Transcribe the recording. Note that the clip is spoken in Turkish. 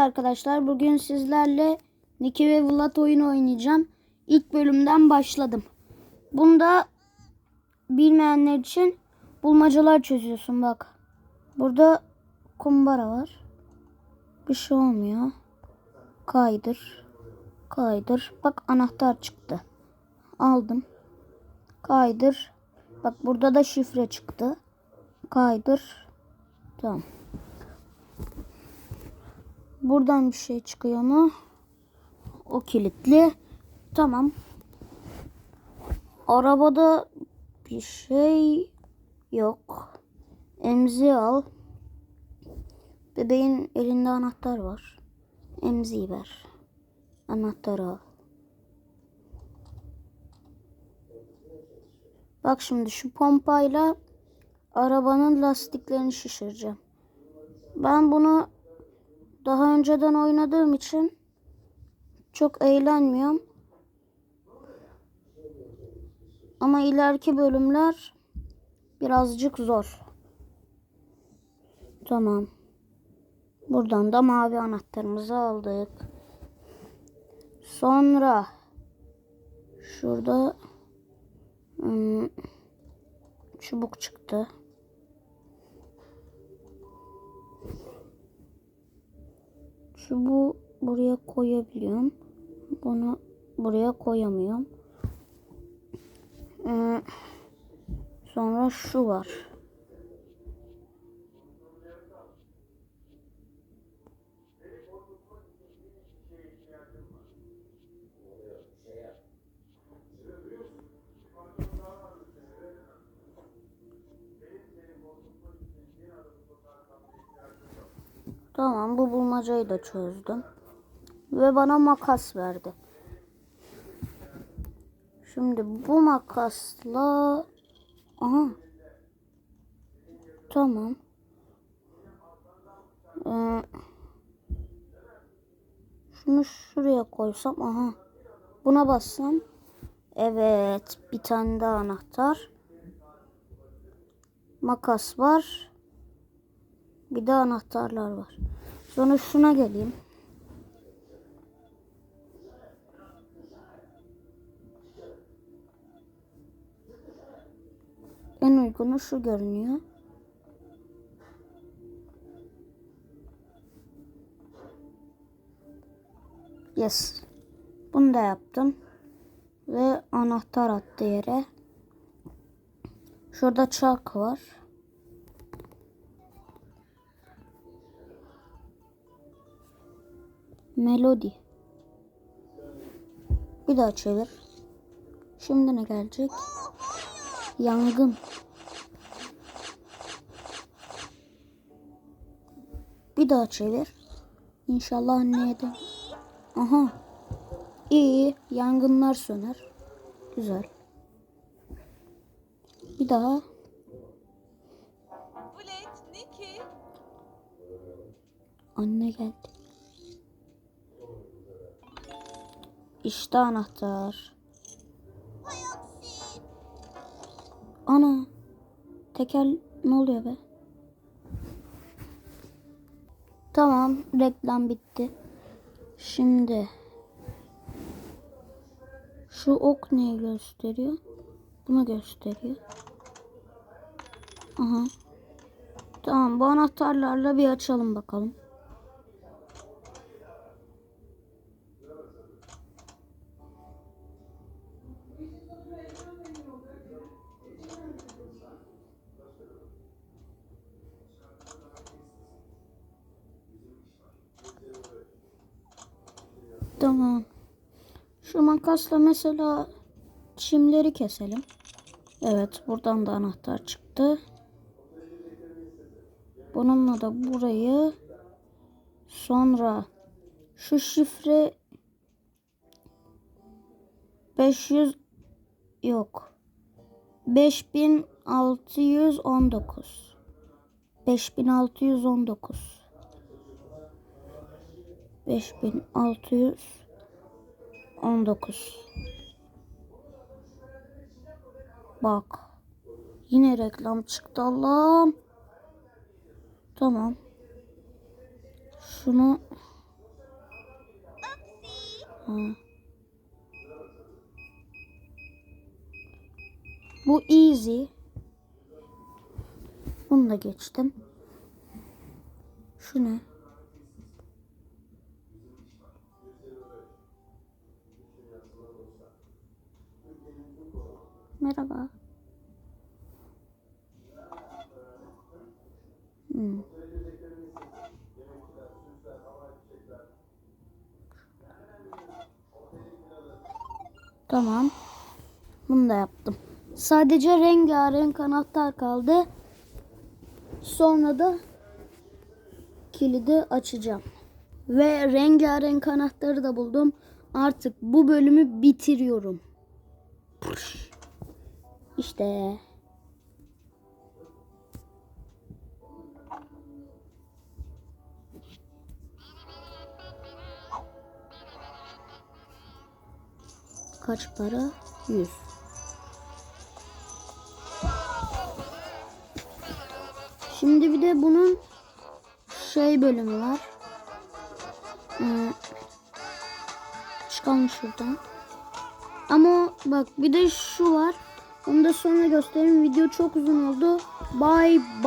arkadaşlar. Bugün sizlerle Niki ve Vlad oyun oynayacağım. İlk bölümden başladım. Bunda bilmeyenler için bulmacalar çözüyorsun bak. Burada kumbara var. Bir şey olmuyor. Kaydır. Kaydır. Bak anahtar çıktı. Aldım. Kaydır. Bak burada da şifre çıktı. Kaydır. Tamam. Buradan bir şey çıkıyor mu? O kilitli. Tamam. Arabada bir şey yok. Emzi al. Bebeğin elinde anahtar var. Emziyi ver. Anahtarı al. Bak şimdi şu pompayla arabanın lastiklerini şişireceğim. Ben bunu daha önceden oynadığım için çok eğlenmiyorum. Ama ileriki bölümler birazcık zor. Tamam. Buradan da mavi anahtarımızı aldık. Sonra şurada hmm, çubuk çıktı. Çubuğu buraya koyabiliyorum. Bunu buraya koyamıyorum. Ee, sonra şu var. Tamam bu bulmacayı da çözdüm. Ve bana makas verdi. Şimdi bu makasla aha. Tamam. Ee, şunu şuraya koysam aha. Buna bassam. Evet bir tane daha anahtar. Makas var. Bir de anahtarlar var sonra şuna geleyim En uygunu şu görünüyor. Yes. Bunu da yaptım. Ve anahtar attı yere. Şurada çark var. Melodi. Bir daha çevir. Şimdi ne gelecek? Yangın. Bir daha çevir. İnşallah anneye de. Aha. İyi. Yangınlar söner. Güzel. Bir daha. Anne geldi. İşte anahtar. Ana. Teker ne oluyor be? Tamam, reklam bitti. Şimdi şu ok neyi gösteriyor? Bunu gösteriyor. Aha. Tamam, bu anahtarlarla bir açalım bakalım. Tamam. Şu makasla mesela çimleri keselim. Evet buradan da anahtar çıktı. Bununla da burayı sonra şu şifre 500 yok. 5619 5619 5619 Bak. Yine reklam çıktı Allah'ım. Tamam. Şunu Ha. Bu easy. Bunu da geçtim. Şu ne? Tamam. Bunu da yaptım. Sadece rengarenk anahtar kaldı. Sonra da kilidi açacağım. Ve rengarenk anahtarı da buldum. Artık bu bölümü bitiriyorum. İşte. Kaç para? 100. Şimdi bir de bunun şey bölümü var. Ee, çıkalım şuradan. Ama bak bir de şu var. Onu da sonra göstereyim. Video çok uzun oldu. Bye bye.